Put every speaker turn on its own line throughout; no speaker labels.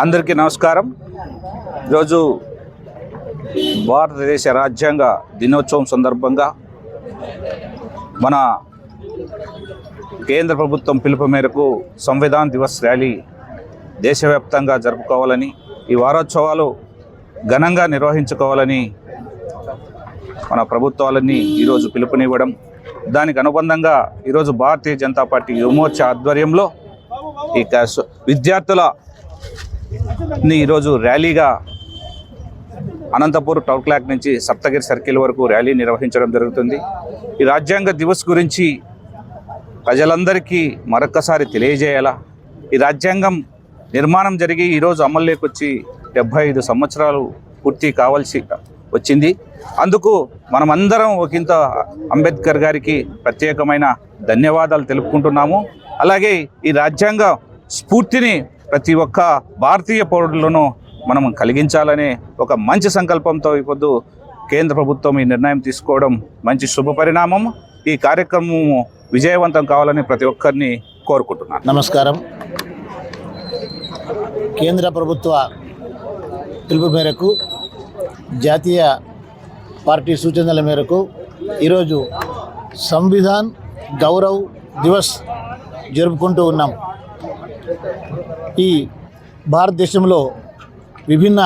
అందరికీ నమస్కారం. ఈరోజు భారతదేశ రాజ్యాంగ దినోత్సవం సందర్భంగా మన కేంద్ర ప్రభుత్వం పిలుపు మేరకు సంవిధాన్ దివస్ ర్యాలీ దేశవ్యాప్తంగా జరుపుకోవాలని ఈ వారోత్సవాలు ఘనంగా నిర్వహించుకోవాలని మన ప్రభుత్వాలన్నీ ఈరోజు పిలుపునివ్వడం దానికి అనుబంధంగా ఈరోజు భారతీయ జనతా పార్టీ యువమోర్చా ఆధ్వర్యంలో ఈ విద్యార్థుల ఈరోజు ర్యాలీగా అనంతపూర్ టౌన్ క్లాక్ నుంచి సప్తగిరి సర్కిల్ వరకు ర్యాలీ నిర్వహించడం జరుగుతుంది. ఈ రాజ్యాంగ దివస్ గురించి ప్రజలందరికీ మరొక్కసారి తెలియజేయాలా? ఈ రాజ్యాంగం నిర్మాణం జరిగి ఈరోజు అమల్లోకి వచ్చి డెబ్భై ఐదు సంవత్సరాలు పూర్తి కావాల్సి వచ్చింది. అందుకు మనమందరం ఒకంత అంబేద్కర్ గారికి ప్రత్యేకమైన ధన్యవాదాలు తెలుపుకుంటున్నాము. అలాగే ఈ రాజ్యాంగ స్ఫూర్తిని ప్రతి ఒక్క భారతీయ పౌరులను మనం కలిగించాలనే ఒక మంచి సంకల్పంతో ఇప్పుడు కేంద్ర ప్రభుత్వం ఈ నిర్ణయం తీసుకోవడం మంచి శుభ పరిణామం. ఈ కార్యక్రమము విజయవంతం కావాలని ప్రతి ఒక్కరిని కోరుకుంటున్నాను.
నమస్కారం. కేంద్ర ప్రభుత్వ పిలుపు మేరకు జాతీయ పార్టీ సూచనల మేరకు ఈరోజు సంవిధాన్ గౌరవ్ దివస్ జరుపుకుంటూ ఉన్నాం. ఈ భారతదేశంలో విభిన్న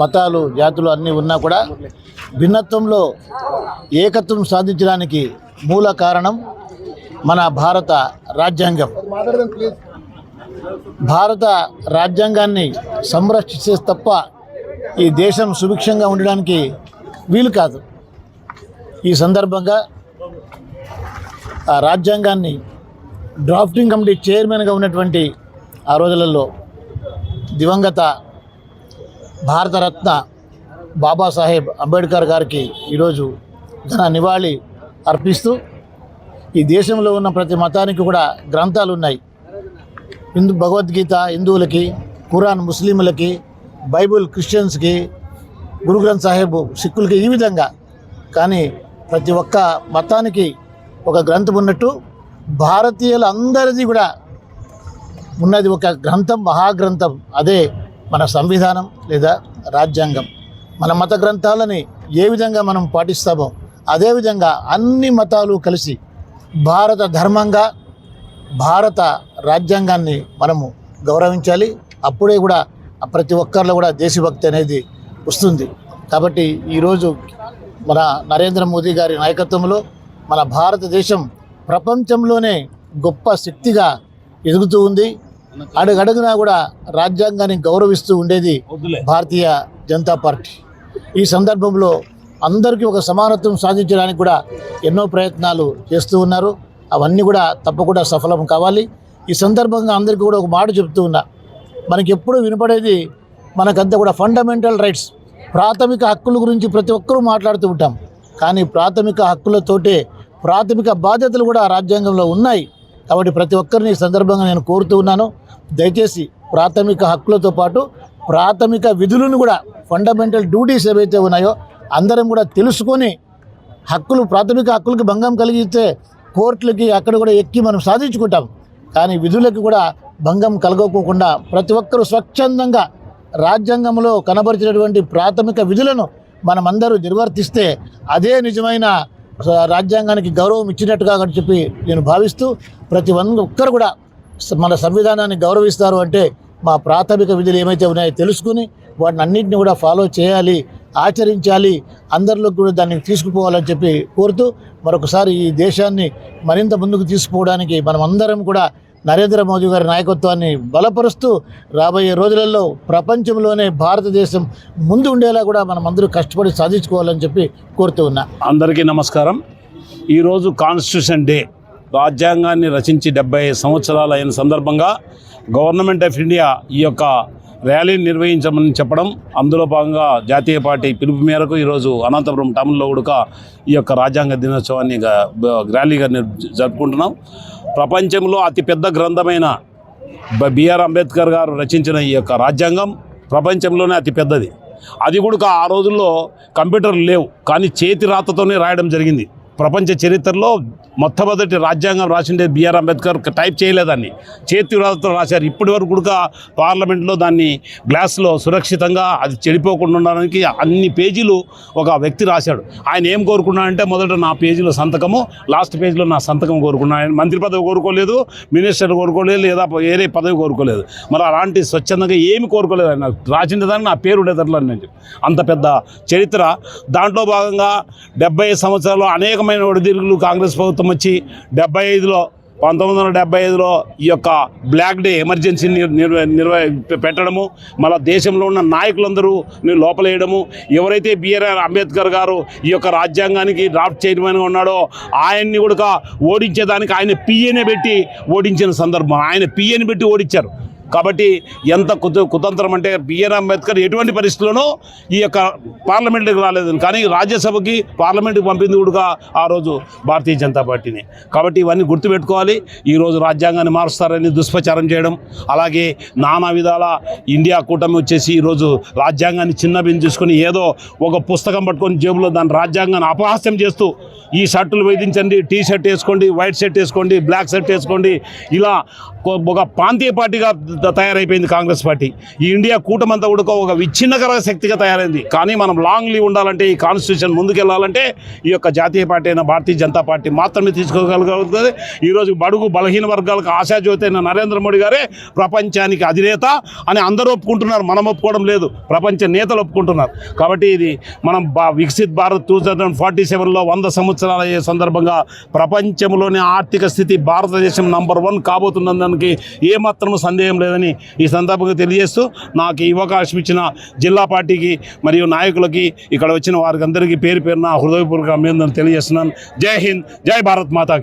మతాలు జాతులు అన్నీ ఉన్నా కూడా భిన్నత్వంలో ఏకత్వం సాధించడానికి మూల కారణం మన భారత రాజ్యాంగం. భారత రాజ్యాంగాన్ని సంరక్షిస్తే తప్ప ఈ దేశం సుభిక్షంగా ఉండడానికి వీలు కాదు. ఈ సందర్భంగా ఆ రాజ్యాంగాన్ని డ్రాఫ్టింగ్ కమిటీ చైర్మన్గా ఉన్నటువంటి ఆ రోజులలో దివంగత భారతరత్న బాబాసాహెబ్ అంబేద్కర్ గారికి ఈరోజు ఘన నివాళి అర్పిస్తూ ఈ దేశంలో ఉన్న ప్రతి మతానికి కూడా గ్రంథాలు ఉన్నాయి. హిందూ భగవద్గీత హిందువులకి ఖురాన్ ముస్లింలకి బైబుల్ క్రిస్టియన్స్కి గురు గ్రంథ్ సాహెబ్ సిక్కులకి ఈ విధంగా. కానీ ప్రతి ఒక్క మతానికి ఒక గ్రంథం ఉన్నట్టు భారతీయులందరిది కూడా ఉన్నది ఒక గ్రంథం మహాగ్రంథం అదే మన సంవిధానం లేదా రాజ్యాంగం. మన మత గ్రంథాలని ఏ విధంగా మనం పాటిస్తామో అదేవిధంగా అన్ని మతాలు కలిసి భారత ధర్మంగా భారత రాజ్యాంగాన్ని మనము గౌరవించాలి. అప్పుడే కూడా ప్రతి ఒక్కరిలో కూడా దేశభక్తి అనేది వస్తుంది. కాబట్టి ఈరోజు మన నరేంద్ర మోదీ గారి నాయకత్వంలో మన భారతదేశం ప్రపంచంలోనే గొప్ప శక్తిగా ఎదుగుతూ ఉంది. అడుగడుగునా కూడా రాజ్యాంగాన్ని గౌరవిస్తూ ఉండేది భారతీయ జనతా పార్టీ. ఈ సందర్భంలో అందరికీ ఒక సమానత్వం సాధించడానికి కూడా ఎన్నో ప్రయత్నాలు చేస్తూ ఉన్నారు. అవన్నీ కూడా తప్పకుండా సఫలం కావాలి. ఈ సందర్భంగా అందరికీ కూడా ఒక మాట చెప్తూ ఉన్నా. మనకి ఎప్పుడు వినపడేది మనకంతా కూడా ఫండమెంటల్ రైట్స్ ప్రాథమిక హక్కుల గురించి ప్రతి ఒక్కరూ మాట్లాడుతూ ఉంటాం. కానీ ప్రాథమిక హక్కులతోటే ప్రాథమిక బాధ్యతలు కూడా రాజ్యాంగంలో ఉన్నాయి. కాబట్టి ప్రతి ఒక్కరిని ఈ సందర్భంగా నేను కోరుతూ ఉన్నాను. దయచేసి ప్రాథమిక హక్కులతో పాటు ప్రాథమిక విధులను కూడా ఫండమెంటల్ డ్యూటీస్ ఏవైతే ఉన్నాయో అందరం కూడా తెలుసుకొని హక్కులు ప్రాథమిక హక్కులకు భంగం కలిగిస్తే కోర్టులకి అక్కడ కూడా ఎక్కి మనం సాధించుకుంటాం. కానీ విధులకు కూడా భంగం కలగకోకుండా ప్రతి ఒక్కరూ స్వచ్ఛందంగా రాజ్యాంగంలో కనబరిచినటువంటి ప్రాథమిక విధులను మనమందరూ నిర్వర్తిస్తే అదే నిజమైన రాజ్యాంగానికి గౌరవం ఇచ్చినట్టుగా అని చెప్పి నేను భావిస్తూ ప్రతి ఒక్కరు కూడా మన సంవిధానాన్ని గౌరవిస్తారు అంటే మా ప్రాథమిక విధులు ఏమైతే ఉన్నాయో తెలుసుకుని వాటిని అన్నింటిని కూడా ఫాలో చేయాలి ఆచరించాలి అందరిలో కూడా దాన్ని తీసుకుపోవాలని చెప్పి కోరుతూ మరొకసారి ఈ దేశాన్ని మరింత ముందుకు తీసుకుపోవడానికి మనం అందరం కూడా నరేంద్ర మోదీ గారి నాయకత్వాన్ని బలపరుస్తూ రాబోయే రోజులలో ప్రపంచంలోనే భారతదేశం ముందు ఉండేలా కూడా మనం అందరూ కష్టపడి సాధించుకోవాలని చెప్పి కోరుతూ ఉన్నా.
అందరికీ నమస్కారం. ఈరోజు కాన్స్టిట్యూషన్ డే. రాజ్యాంగాన్ని రచించి డెబ్బై సంవత్సరాలు అయిన సందర్భంగా గవర్నమెంట్ ఆఫ్ ఇండియా ఈ యొక్క ర్యాలీని నిర్వహించమని చెప్పడం అందులో భాగంగా జాతీయ పార్టీ పిలుపు మేరకు ఈరోజు అనంతపురం టౌన్లో కూడా ఈ యొక్క రాజ్యాంగ దినోత్సవాన్ని ర్యాలీగా జరుపుకుంటున్నాం. ప్రపంచంలో అతిపెద్ద గ్రంథమైన బిఆర్. అంబేద్కర్ గారు రచించిన ఈ యొక్క రాజ్యాంగం ప్రపంచంలోనే అతిపెద్దది. అది కూడా ఆ రోజుల్లో కంప్యూటర్లు లేవు. కానీ చేతి రాతతోనే రాయడం జరిగింది. ప్రపంచ చరిత్రలో మొట్టమొదటి రాజ్యాంగం రాసిండే బిఆర్ అంబేద్కర్ టైప్ చేయలేదాన్ని. చేతి వ్రాతతో రాశారు. ఇప్పటి వరకు కూడా పార్లమెంట్లో దాన్ని గ్లాస్లో సురక్షితంగా అది చెడిపోకుండా ఉండడానికి అన్ని పేజీలు ఒక వ్యక్తి రాశాడు. ఆయన ఏం కోరుకున్నాడంటే మొదట నా పేజీలో సంతకము లాస్ట్ పేజీలో నా సంతకం కోరుకున్నాను. ఆయన మంత్రి పదవి కోరుకోలేదు మినిస్టర్ కోరుకోలేదు లేదా వేరే పదవి కోరుకోలేదు. మరి అలాంటి స్వచ్ఛందంగా ఏమి కోరుకోలేదు ఆయన. రాసిన దాన్ని నా పేరు ఉండేటట్లు నేను అంత పెద్ద చరిత్ర. దాంట్లో భాగంగా డెబ్బై సంవత్సరాలు తీవ్రమైన ఒడిదిరుగులు కాంగ్రెస్ ప్రభుత్వం వచ్చి డెబ్బై ఐదులో పంతొమ్మిది వందల డెబ్బై ఐదులో ఈ యొక్క బ్లాక్ డే ఎమర్జెన్సీ నిర్వ నిర్వ పెట్టడము మళ్ళీ దేశంలో ఉన్న నాయకులందరూ లోపలేయడము ఎవరైతే బిఆర్ అంబేద్కర్ గారు ఈ యొక్క రాజ్యాంగానికి డ్రాఫ్ట్ చైర్మన్గా ఉన్నాడో ఆయన్ని కూడా ఓడించేదానికి ఆయన పిఏనే పెట్టి ఓడించిన సందర్భం ఆయన పిఏని పెట్టి ఓడించారు. కాబట్టి ఎంత కుత కుతంత్రం అంటే బిఆర్ అంబేద్కర్ ఎటువంటి పరిస్థితుల్లోనూ ఈ యొక్క పార్లమెంట్కి రాలేదు. కానీ రాజ్యసభకి పార్లమెంట్కి పంపింది కూడా ఆ రోజు భారతీయ జనతా పార్టీని. కాబట్టి ఇవన్నీ గుర్తుపెట్టుకోవాలి. ఈరోజు రాజ్యాంగాన్ని మారుస్తారని దుష్ప్రచారం చేయడం అలాగే నానా విధాల ఇండియా కూటమి వచ్చేసి ఈరోజు రాజ్యాంగాన్ని చిన్న బిన్ చేసుకొని ఏదో ఒక పుస్తకం పట్టుకొని జేబులో దాని రాజ్యాంగాన్ని అపహాస్యం చేస్తూ ఈ షర్టులు వేధించండి టీ షర్ట్ వేసుకోండి వైట్ షర్ట్ వేసుకోండి బ్లాక్ షర్ట్ వేసుకోండి ఇలా ఒక ప్రాంతీయ పార్టీగా తయారైపోయింది కాంగ్రెస్ పార్టీ. ఈ ఇండియా కూటమంతా కూడా ఒక విచ్ఛిన్నకర శక్తిగా తయారైంది. కానీ మనం లాంగ్ లీవ్ ఉండాలంటే ఈ కాన్స్టిట్యూషన్ ముందుకెళ్ళాలంటే ఈ యొక్క జాతీయ పార్టీ అయిన భారతీయ జనతా పార్టీ మాత్రమే తీసుకోగలుగుతుంది ఈరోజు బడుగు బలహీన వర్గాలకు ఆశాజ్యోతి అయిన నరేంద్ర మోడీ గారే ప్రపంచానికి అధినేత అని అందరూ ఒప్పుకుంటున్నారు. మనం ఒప్పుకోవడం లేదు. ప్రపంచ నేతలు ఒప్పుకుంటున్నారు. కాబట్టి ఇది మనం బా Viksit Bharat two thousand forty సెవెన్లో వంద సంవత్సరాల అయ్యే సందర్భంగా ప్రపంచంలోని ఆర్థిక స్థితి భారతదేశం నంబర్ వన్ కాబోతున్నందుకు ఏమాత్రం సందేహం లేదు. లేదని ఈ సందర్భంగా తెలియజేస్తూ నాకు ఈ అవకాశం ఇచ్చిన జిల్లా పార్టీకి మరియు నాయకులకి ఇక్కడ వచ్చిన వారికి అందరికీ పేరు పేరున హృదయపూర్వక అభినందనలు తెలియజేస్తున్నాను. జై హింద్ జై భారత్ మాతాకి.